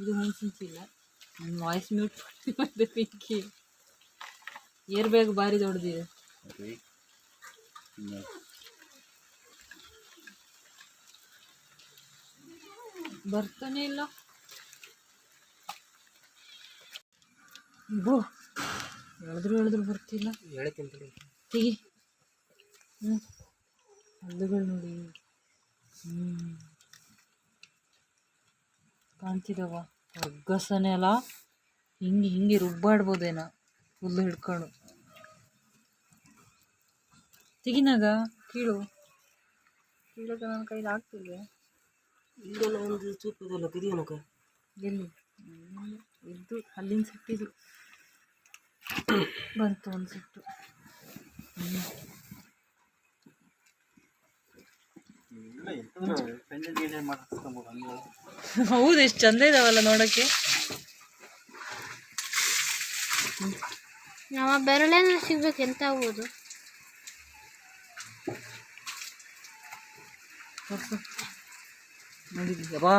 ಇದು ಮೆಣಸಿನ್ಸಿಲ್ಲ ನನ್ನ voice mute ಮಾಡಿದೆ ಪಿಂಕಿ. ಏರ್ ಬ್ಯಾಗ್ ಭಾರಿ ದೊಡ್ಡದಿದೆ. ಬರ್ತಾನೆ ಇಲ್ಲ. ಬೋ. ಹೇಳಿದ್ರು ಹೇಳಿದ್ರು ಬರ್ತಿಲ್ಲ. ಹೇಳ್ತೀನಿ. ತೆಗಿ. ಹ್ಞೂ ಹಲ್ಲುಗಳು ನೋಡಿ ಹ್ಞೂ ಕಾಣ್ತಿದವ. ಅಗ್ಗಸನೆ ಅಲ್ಲ ಹಿಂಗೆ ಹಿಂಗೆ ರುಬ್ಬಾಡ್ಬೋದೇನ? ಹುಲ್ಲು ಹಿಡ್ಕೊಂಡು. ತೆಗಿನಾಗ? ಕೀಳು. ಕೀಳಕ್ಕೆ ನನ್ನ ಕೈಲಿ ಆಗ್ತಿಲ್ವೇ? ಇಲ್ಲೆಲ್ಲ ಒಂದು ಚೂಪ್ ಇದೆಲ್ಲ ಕದಿಯನಕ ಎಲ್ಲಿ? ಇದ್ದು ಅಲ್ಲಿನ ಸಿಟ್ಟಿದು. ಬಂತು ಒಂದು ಸಿಟ್ಟು. ಹೌದು ಎಷ್ಟು ಚಂದ ಇದಾವಲ್ಲ ನೋಡಕ್ಕೆ ನಮ್ಮ ಬೆರಳೇನ ಸಿಗ್ಬೇಕು ಎಂತ ಆಗ್ಬೋದು? ನೋಡಿ ಬಾ.